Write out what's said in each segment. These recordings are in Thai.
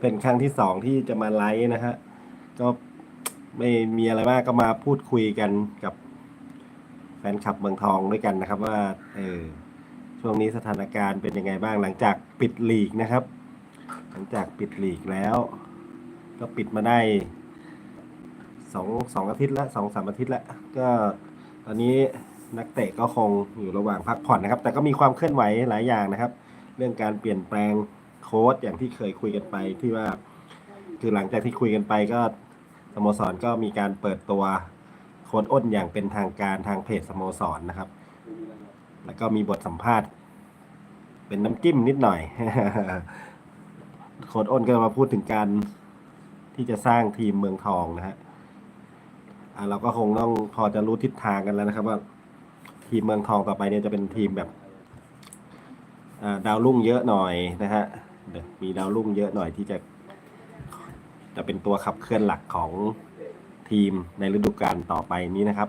เป็นครั้งที่สองที่จะมาไลฟ์นะฮะ ก็ไม่มีอะไรมากก็มาพูดคุยกันกับแฟนคลับเมืองทองด้วยกันนะครับ ว่าเออช่วงนี้สถานการณ์เป็นยังไงบ้างหลังจากปิดลีกนะครับ หลังจากปิดลีกแล้ว ก็ปิดมาได้สองสองอาทิตย์ละสองสามอาทิตย์ละก็ตอนนี้นักเตะก็คงอยู่ระหว่างพักผ่อนนะครับ แต่ก็มีความเคลื่อนไหวหลายอย่างนะครับ เรื่องการเปลี่ยนแปลง โค้ดอย่างที่เคยคุยกันไปที่ว่า คือหลังจากที่คุยกันไปก็สโมสรก็มีการเปิดตัวโค้ดอ้นอย่างเป็นทางการทางเพจสโมสรนะครับ แล้วก็มีบทสัมภาษณ์ เป็นน้ำจิ้มนิดหน่อย โค้ดอ้นก็มาพูดถึงการที่จะสร้างทีมเมืองทองนะฮะะเราก็คงต้องพอจะรู้ทิศทางกันแล้วนะครับ ว่าทีมเมืองทองต่อไปเนี่ยจะเป็นทีมแบบดาวรุ่งเยอะหน่อยนะฮะ มีดาวรุ่งเยอะหน่อยที่จะ จะเป็นตัวขับเคลื่อนหลักของทีมในฤดูกาลต่อไปนี้นะครับ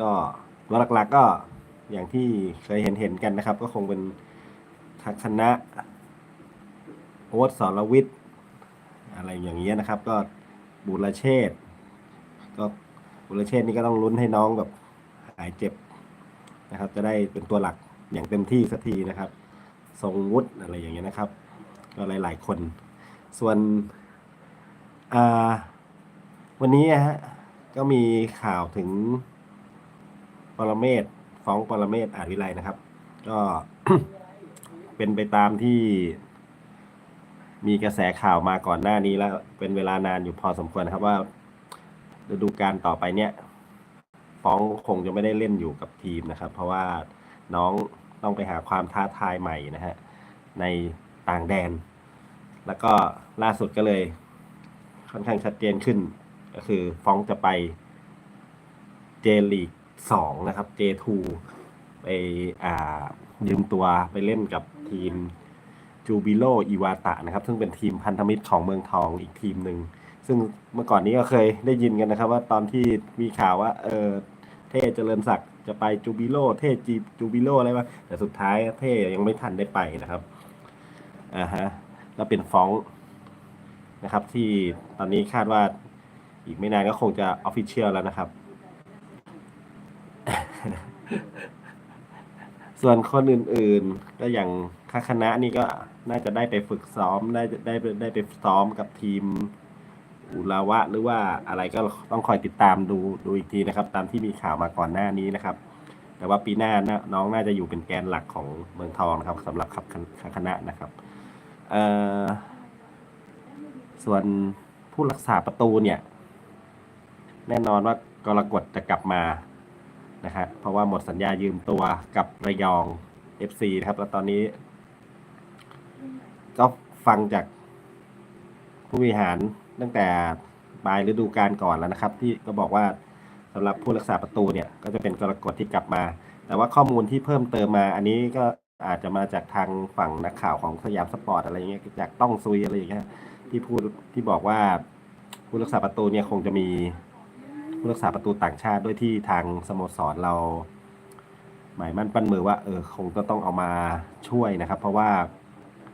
ก็ตัวหลักๆก็อย่างที่เคยเห็นเห็นๆกันนะครับ ก็คงเป็นทักคณะโอ๊ตสรวิทย์อะไรอย่างเงี้ยนะครับ ก็บุรเชษ์ก็บุรเชษ์นี่ก็ต้องลุ้นให้น้องแบบหายเจ็บนะครับ จะได้เป็นตัวหลักอย่างเต็มที่สักทีนะครับ ทรงวุฒิอะไรอย่างเงี้ยนะครับ หลาย ๆ คน ส่วนวันนี้นะฮะก็มีข่าวถึงปรเมศฟ้องปรเมศอาจวิไลนะครับ ก็เป็นไปตามที่มีกระแสข่าวมาก่อนหน้านี้แล้ว เป็นเวลานานอยู่พอสมควรครับว่าฤดูกาลต่อไปเนี่ย ฟ้องคงจะไม่ได้เล่นอยู่กับทีมนะครับ เพราะว่าน้องต้องไปหาความท้าทายใหม่นะฮะใน ต่างแดน แล้วก็ล่าสุดก็เลย ค่อนข้างชัดเจนขึ้น ก็คือฟ้องจะไปเจลีกสองนะครับ J2 ไปอ่ายืมตัวไปเล่นกับทีมจูบิโลอีวาตะนะครับ ซึ่งเป็นทีมพันธมิตรของเมืองทองอีกทีมหนึ่ง ซึ่งเมื่อก่อนนี้ก็เคยได้ยินกันนะครับ ว่าตอนที่มีข่าวว่าเออเท่เจริญศักดิ์จะไปจูบิโลเท่จีจูบิโลอะไรวะแต่สุดท้ายเท่ยังไม่ทันได้ไปนะครับ อ่าฮะแล้วเป็นฟองนะครับ ที่ตอนนี้คาดว่าอีกไม่นานก็คงจะออฟฟิเชียลแล้วนะครับ ส่วนคนอื่นๆ ก็อย่างคาคณะนี่ก็น่าจะได้ไปฝึกซ้อมได้ได้ได้ได้ไปซ้อมกับทีมอุราวะ หรือว่าอะไรก็ต้องคอยติดตามดูดูอีกทีนะครับ ตามที่มีข่าวมาก่อนหน้านี้นะครับ แต่ว่าปีหน้าน้องน่าจะอยู่เป็นแกนหลักของเมืองทองนะครับสำหรับขับคาคณะนะครับ ส่วนผู้รักษาประตูเนี่ย แน่นอนว่ากรกฎจะกลับมานะฮะเพราะว่าหมดสัญญายืมตัวกับระยอง FC นะครับ แล้วตอนนี้ ก็ฟังจากผู้บริหารตั้งแต่ปลายฤดูกาลก่อนแล้วนะครับ ที่ก็บอกว่าสำหรับผู้รักษาประตูเนี่ย ก็จะเป็นกรกฎที่กลับมา แต่ว่าข้อมูลที่เพิ่มเติมมา อันนี้ก็ อาจจะมาจากทางฝั่งนักข่าวของสยามสปอร์ตอะไรเงี้ยจากต้องซุยอะไรอย่างเงี้ยที่พูดที่บอกว่าผู้รักษาประตูเนี่ยคงจะมีผู้รักษาประตูต่างชาติด้วยที่ทางสโมสรเรา หมายมั่นปั้นมือว่าเออคงก็ต้องเอามาช่วยนะครับ เพราะว่า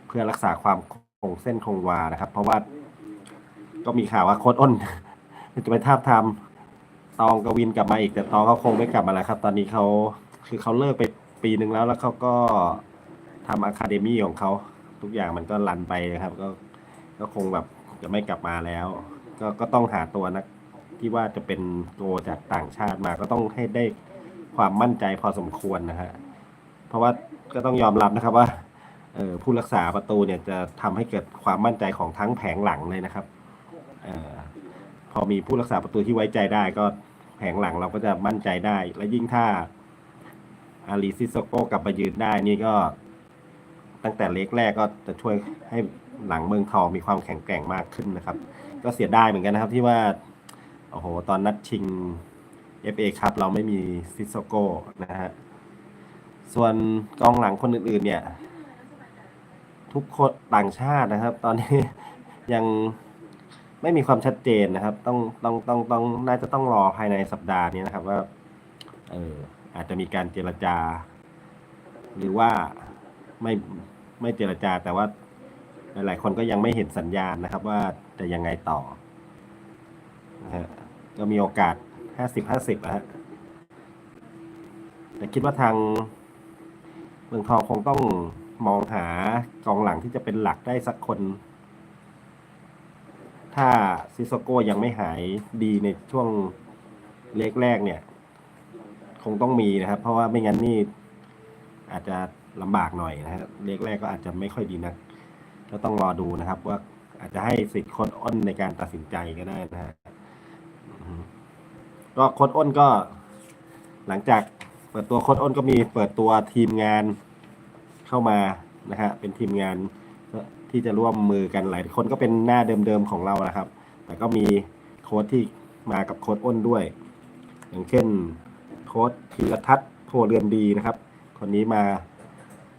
เพื่อรักษาความคงเส้นคงวานะครับ เพราะว่าก็มีข่าวว่าโค้ดอ้นจะไปทาบทามตองกวินกลับมาอีกแต่ตองเขาคงไม่กลับมาแล้วครับ ตอนนี้เขาคือเขาเลิกไป ปีหนึ่งแล้วแล้วเขาก็ทำอะคาเดมี่ของเขาทุกอย่างมันก็รันไปนะครับ ก็ก็คงแบบจะไม่กลับมาแล้ว ก็ก็ต้องหาตัวนักที่ว่าจะเป็นตัวจากต่างชาติมาก็ต้องให้ได้ความมั่นใจพอสมควรนะฮะเพราะว่าก็ต้องยอมรับนะครับว่าเออผู้รักษาประตูเนี่ยจะทำให้เกิดความมั่นใจของทั้งแผงหลังเลยนะครับเออพอมีผู้รักษาประตูที่ไว้ใจได้ก็แผงหลังเราก็จะมั่นใจได้ และยิ่งถ้า อาริซิโซโกกลับมายืนได้นี่ก็ ตั้งแต่เล็กแรกก็จะช่วยให้หลังเมืองทองมีความแข็งแกร่งมากขึ้นนะครับ ก็เสียดายเหมือนกันนะครับที่ว่าโอ้โห ตอนนัดชิง FA ครับเราไม่มีซิโซโกนะฮะส่วนกองหลังคนอื่น ๆ เนี่ย ทุกคนต่างชาตินะครับ ตอนนี้ยังไม่มีความชัดเจนนะครับ ต้องต้องต้องต้องน่าจะต้องรอภายในสัปดาห์นี้นะครับว่า เออ อาจจะมีการเจรจา หรือว่าไม่ไม่เจรจา แต่ว่าหลายๆคนก็ยังไม่เห็นสัญญาณนะครับ ว่าจะยังไงต่อนะฮะก็มีโอกาสห้าสิบห้าสิบนะฮะแต่คิดว่าทางเมืองทองคงต้องมองหากองหลังที่จะเป็นหลักได้สักคน ถ้าซิโซโก้ยังไม่หายดีในช่วงเล็กแรกเนี่ย คงต้องมีนะครับ เพราะว่าไม่งั้นนี่อาจจะลำบากหน่อยนะฮะเล็กแรกก็อาจจะไม่ค่อยดีนัก ก็ต้องรอดูนะครับ ว่าอาจจะให้สิทธิ์โค้ดอ้นในการตัดสินใจก็ได้นะฮะก็โค้ดอ้นก็ หลังจากเปิดตัวโค้ดอ้นก็มีเปิดตัวทีมงานเข้ามานะฮะเป็นทีมงานที่จะร่วมมือกันหลายคนก็เป็นหน้าเดิมๆของเรานะครับ แต่ก็มีโค้ดที่มากับโค้ดอ้นด้วย อย่างเช่น โค้ดธีรทัศน์โพเรือนดีนะครับ คนนี้มา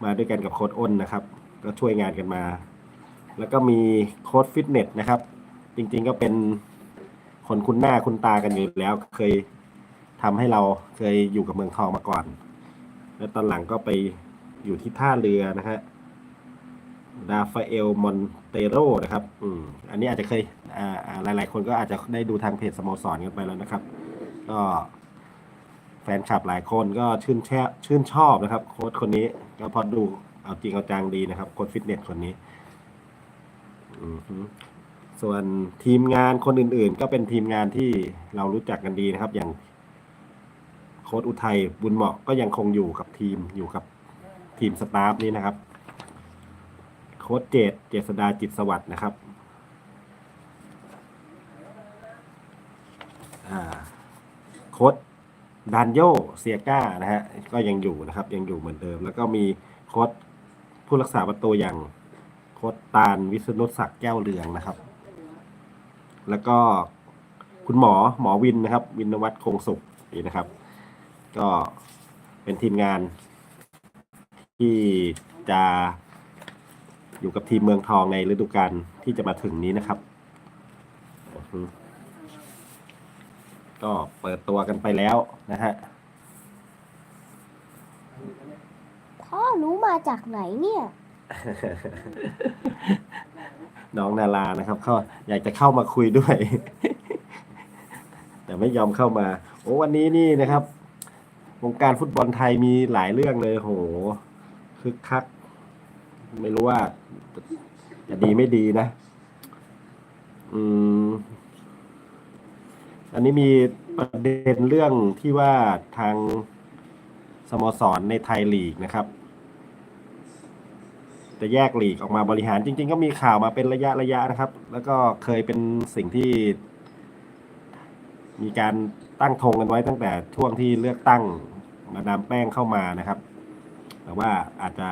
มาด้วยกันกับโค้ดอ้นนะครับ ก็ช่วยงานกันมา แล้วก็มีโค้ดฟิตเนสนะครับ จริงๆก็เป็นคนคุ้นหน้าคุ้นตากันอยู่แล้ว เคยทำให้เราเคยอยู่กับเมืองทองมาก่อน แล้วตอนหลังก็ไปอยู่ที่ท่าเรือนะฮะดาฟาเอลมอนเตโรนะครับ อืม อันนี้อาจจะเคย อ่า หลาย ๆ คนก็อาจจะได้ดูทางเพจสโมสรกันไปแล้วนะครับ ก็ ฟนคลับหลายคนก็ชื่นแช่ชื่นชอบนะครับ โค้ชคนนี้ก็พอดูเอาจริงเอาจังดีนะครับ โค้ชฟิตเนสคนนี้ส่วนทีมงานคนอื่นๆ ก็เป็นทีมงานที่เรารู้จักกันดีนะครับ อย่างโค้ชอุทัยบุญเหมาะก็ยังคงอยู่กับทีมอยู่กับทีมสตาฟนี้นะครับ โค้ชเจตเจษดาจิตสวัสดิ์นะครับโค้ด ดานโยเซียก้านะฮะก็ยังอยู่นะครับ ยังอยู่เหมือนเดิม แล้วก็มีโค้ดผู้รักษาประตูอย่างโค้ดตาลวิษณุศักดิ์แก้วเรืองนะครับ แล้วก็คุณหมอหมอวินนะครับ วินวัฒน์คงสุขนี่นะครับ ก็เป็นทีมงานที่จะอยู่กับทีมเมืองทองในฤดูกาลที่จะมาถึงนี้นะครับ ก็เปิดตัวกันไปแล้วนะฮะ พ่อรู้มาจากไหนเนี่ย น้องนารานะครับเขาอยากจะเข้ามาคุยด้วย แต่ไม่ยอมเข้ามา โอ้วันนี้นี่นะครับ วงการฟุตบอลไทยมีหลายเรื่องเลยโหคึกคัก ไม่รู้ว่าจะจะดีไม่ดีนะ อืม อันนี้มีประเด็นเรื่องที่ว่าทางสโมสรในไทยลีกนะครับ จะแยกลีกออกมาบริหารจริง ๆ ก็มีข่าวมาเป็นระยะระยะนะครับ แล้วก็เคยเป็นสิ่งที่ มีการตั้งธงกันไว้ตั้งแต่ช่วงที่เลือกตั้งมาดามแป้งเข้ามานะครับ แต่ว่าอาจจะ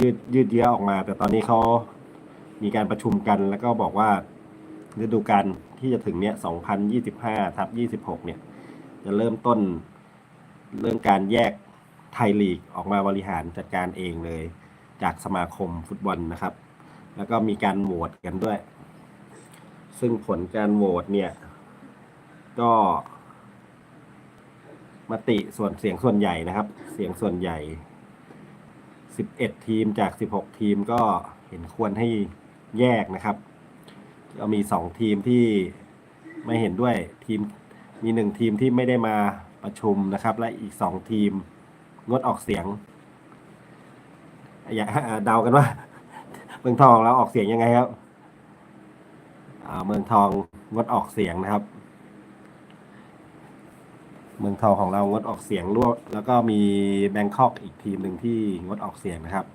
ยืดยืดเยื้อออกมา แต่ตอนนี้เขามีการประชุมกันแล้วก็บอกว่าฤดูกาล ที่จะถึงเนี้ย2025ทับ26เนี่ยจะเริ่มต้นเรื่องการแยกไทยลีกออกมาบริหารจัดการเองเลย จากสมาคมฟุตบอลนะครับ แล้วก็มีการโหวตกันด้วย ซึ่งผลการโหวตเนี่ย ก็มติส่วนเสียงส่วนใหญ่นะครับ เสียงส่วนใหญ่ 11 ทีมจาก 16 ทีมก็เห็นควรให้แยกนะครับ ก็มี2ทีมที่ไม่เห็นด้วยทีมมีหนึ่งทีมที่ไม่ได้มาประชุมนะครับ และอีก2ทีมงดออกเสียงอย่าเดากันว่า เมืองทองเราออกเสียงยังไงครับเมืองทองงดออกเสียงนะครับ เมืองทองของเรางดออกเสียงร่วมแล้วก็มีแบงคอกอีกทีมหนึ่งที่งดออกเสียงนะครับ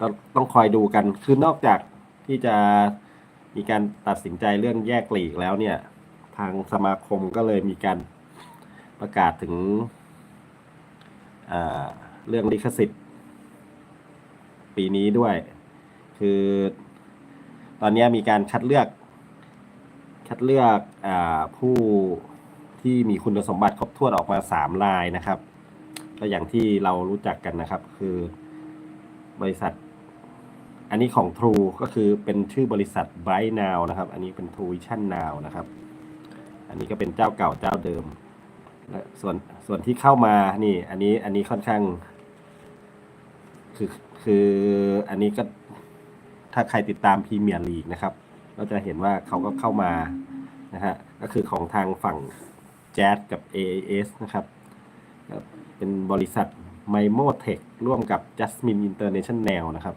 ต้องต้องคอยดูกัน คือนอกจากที่จะมีการตัดสินใจเรื่องแยกลีกแล้วเนี่ย ทางสมาคมก็เลยมีการประกาศถึงเรื่องลิขสิทธิ์ ปีนี้ด้วย คือ ตอนนี้มีการคัดเลือก คัดเลือกอผู้ที่มีคุณสมบัติครบถ้วนออกมาสามรายนะครับ ก็อย่างที่เรารู้จักกันนะครับ คือบริษัท อันนี้ของ True ก็คือเป็นชื่อบริษัท Bright Now นะครับ อันนี้เป็น True Vision Now นะครับ อันนี้ก็เป็นเจ้าเก่าเจ้าเดิมและส่วนส่วนที่เข้ามานี่ อันนี้อันนี้ค่อนข้าง คือคืออันนี้ก็ถ้าใครติดตามพรีเมียร์ลีกนะครับ ก็จะเห็นว่าเขาก็เข้ามานะฮะก็คือของทางฝั่งแจ๊สกับ AAS นะครับ เป็นบริษัท m i m o t e c h ร่วมกับ Jasmine International นะครับ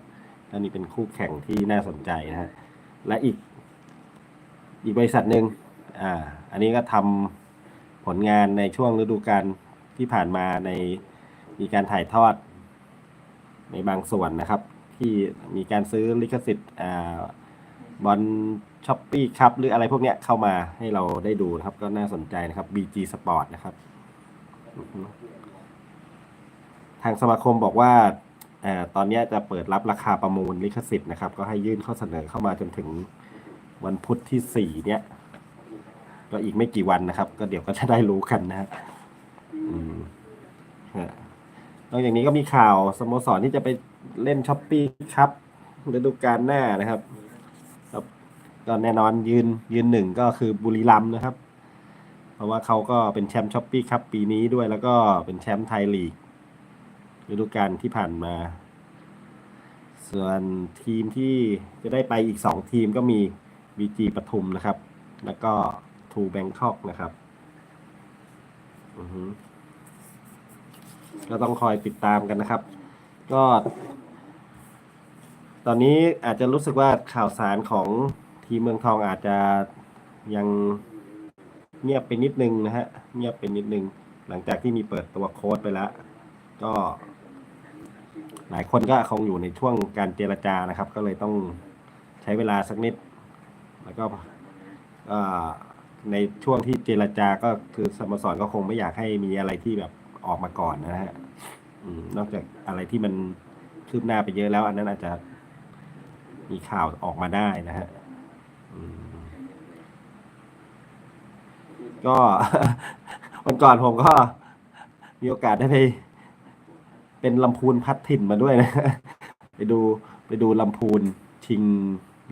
อันนี้เป็นคู่แข่งที่น่าสนใจนะฮะและอีกอีกบริษัทหนึ่งอ่าอันนี้ก็ทำผลงานในช่วงฤดูกาลที่ผ่านมาในมีการถ่ายทอดในบางส่วนนะครับ ที่มีการซื้อลิขสิทธิ์อ่าบอลช้อปปี้ครับหรืออะไรพวกเนี้ยเข้ามาให้เราได้ดูนะครับ ก็น่าสนใจนะครับ BG Sport นะครับ ทางสมาคมบอกว่า อ่อตอนนี้จะเปิดรับราคาประมูลลิขสิทธิ์นะครับ ก็ให้ยื่นข้อเสนอเข้ามาจนถึงวันพุธที่สี่เนี้ยก็อีกไม่กี่วันนะครับ ก็เดี๋ยวก็จะได้รู้กันนะฮะอืมฮะนอกจากนี้ก็มีข่าวสโมสรที่จะไปเล่นช้อปปี้ครับฤดูกาลหน้านะครับครับก็แน่นอนยืนยืนหนึ่งก็คือบุรีรัมนะครับ เพราะว่าเขาก็เป็นแชมป์ช้อปปี้ครับปีนี้ด้วยแล้วก็เป็นแชมป์ไทยลีก ฤดูกาลที่ผ่านมา ส่วนทีมที่จะได้ไปอีกสองทีมก็มีบีจีปทุมนะครับ แล้วก็ทูแบงคอกนะครับอือฮึก็ต้องคอยติดตามกันนะครับ ก็ ตอนนี้อาจจะรู้สึกว่าข่าวสารของทีมเมืองทองอาจจะยังเงียบไปนิดนึงนะฮะ เงียบไปนิดนึง หลังจากที่มีเปิดตัวโค้ดไปแล้ว ก็ หลายคนก็คงอยู่ในช่วงการเจรจานะครับ ก็เลยต้องใช้เวลาสักนิด แล้วก็ในช่วงที่เจรจาก็คือสโมสรก็คงไม่อยากให้มีอะไรที่แบบออกมาก่อนนะฮะนอกจากอะไรที่มันคืบหน้าไปเยอะแล้ว อันนั้นอาจจะมีข่าวออกมาได้นะฮะก็วันก่อนผมก็มีโอกาสได้ไป เป็นลำพูนพัดถิ่นมาด้วยนะ ไปดูไปดูลำพูนชิง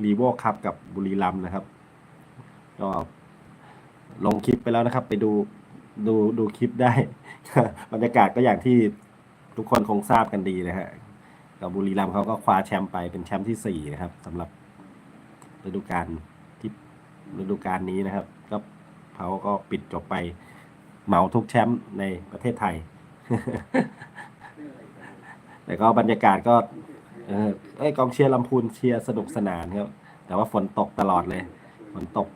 รีโวคัพกับบุรีรัมย์นะครับ ก็ลงคลิปไปแล้วนะครับ ไปดูดูดูคลิปได้ บรรยากาศก็อย่างที่ทุกคนคงทราบกันดีนะฮะกับบุรีรัมย์เขาก็คว้าแชมป์ไปเป็นแชมป์ที่สี่นะครับสำหรับฤดูกาลที่ฤดูกาลนี้นะครับ ก็เขาก็ปิดจบไปเหมาทุกแชมป์ในประเทศไทย แต่ก็บรรยากาศก็เออเอ้ยกองเชียร์ลำพูนเชียร์สนุกสนานครับ แต่ว่าฝนตกตลอดเลยฝนตก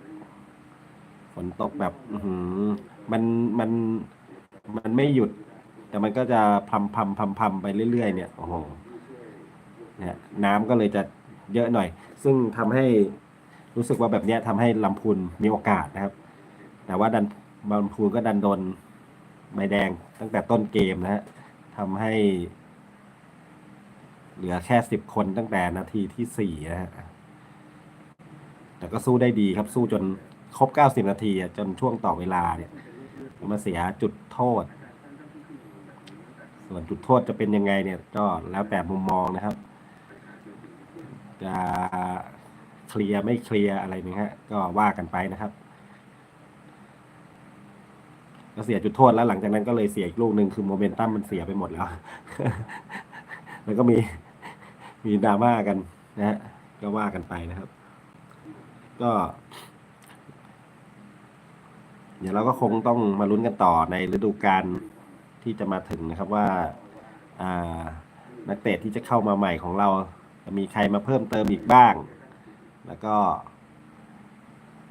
ฝนตกแบบอืมันมันมันไม่หยุด แต่มันก็จะพรำพำพำพำไปเรื่อยๆเนี่ยโอ้โหเนี่ยน้ำก็เลยจะเยอะหน่อย ซึ่งทำให้รู้สึกว่าแบบเนี้ยทำให้ลำพูนมีโอกาสนะครับ แต่ว่าดันลำพูนก็ดันโดนใบแดงตั้งแต่ต้นเกมนะฮะทำให้ เหลือแค่สิบคนตั้งแต่นาทีที่สี่นะฮะแต่ก็สู้ได้ดีครับสู้จนครบเก้าสิบนาทีจนช่วงต่อเวลาเนี่ยมาเสียจุดโทษ ส่วนจุดโทษจะเป็นยังไงเนี่ยก็แล้วแต่มุมมองนะครับ จะเคลียร์ไม่เคลียร์อะไรนี่ฮะ ก็ว่ากันไปนะครับก็เสียจุดโทษแล้วหลังจากนั้นก็เลยเสียอีกลูกหนึ่งคือโมเมนตัมมันเสียไปหมดแล้ว แล้วก็มี มีดราม่ากันนะฮะก็ว่ากันไปนะครับ ก็ เดี๋ยวเราก็คงต้องมาลุ้นกันต่อในฤดูกาลที่จะมาถึงนะครับว่าอ่านักเตะที่จะเข้ามาใหม่ของเรา จะมีใครมาเพิ่มเติมอีกบ้าง แล้วก็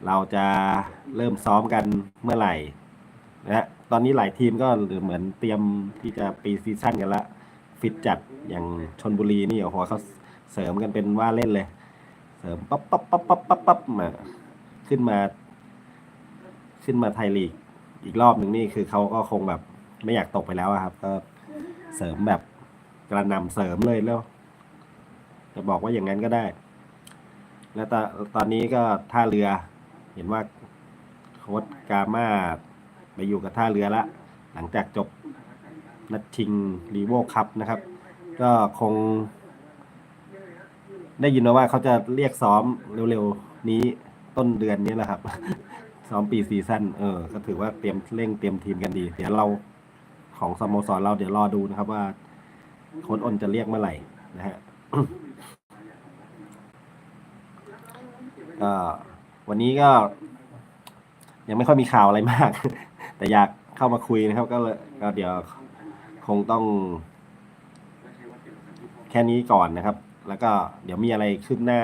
เราจะเริ่มซ้อมกันเมื่อไหร่นะฮะตอนนี้หลายทีมก็เหมือนเตรียมที่จะปีซีซั่นกันละ ฟิตจัดอย่างชนบุรีนี่โอ้โหเขาเสริมกันเป็นว่าเล่นเลย เสริมปั๊บปั๊บปั๊บปั๊บปั๊บปั๊บมาขึ้นมา ขึ้นมาไทยลีกอีกรอบหนึ่งนี่คือเขาก็คงแบบไม่อยากตกไปแล้วครับ ก็เสริมแบบกระนำเสริมเลยแล้วจะบอกว่าอย่างนั้นก็ได้ แล้วตอนตอนนี้ก็ท่าเรือ เห็นว่าโค้ดกามาไปอยู่กับท่าเรือละ หลังจากจบ นัดชิงรีโวคัพนะครับ ก็คง ได้ยินมาว่าเขาจะเรียกซ้อมเร็วๆ นี้ต้นเดือนนี้แหละครับ ซ้อมปีซีซั่นเออ ก็ถือว่าเตรียมเร่งเตรียมทีมกันดี เดี๋ยวเราของสโมสรเราเดี๋ยวรอดูนะครับว่าโค้ดอ้นจะเรียกเมื่อไหร่นะฮะก็วันนี้ก็ ยังไม่ค่อยมีข่าวอะไรมาก แต่อยากเข้ามาคุยนะครับ ก็เลยก็เดี๋ยว คงต้อง แค่นี้ก่อนนะครับ แล้วก็เดี๋ยวมีอะไรขึ้นหน้า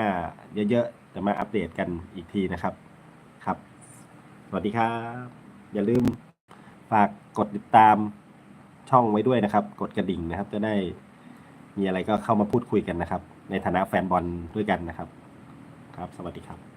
เยอะๆจะมาอัปเดตกันอีกทีนะครับ ครับ สวัสดีครับ อย่าลืมฝากกดติดตามช่องไว้ด้วยนะครับ กดกระดิ่งนะครับ จะได้มีอะไรก็เข้ามาพูดคุยกันนะครับ ในฐานะแฟนบอลด้วยกันนะครับ ครับ สวัสดีครับ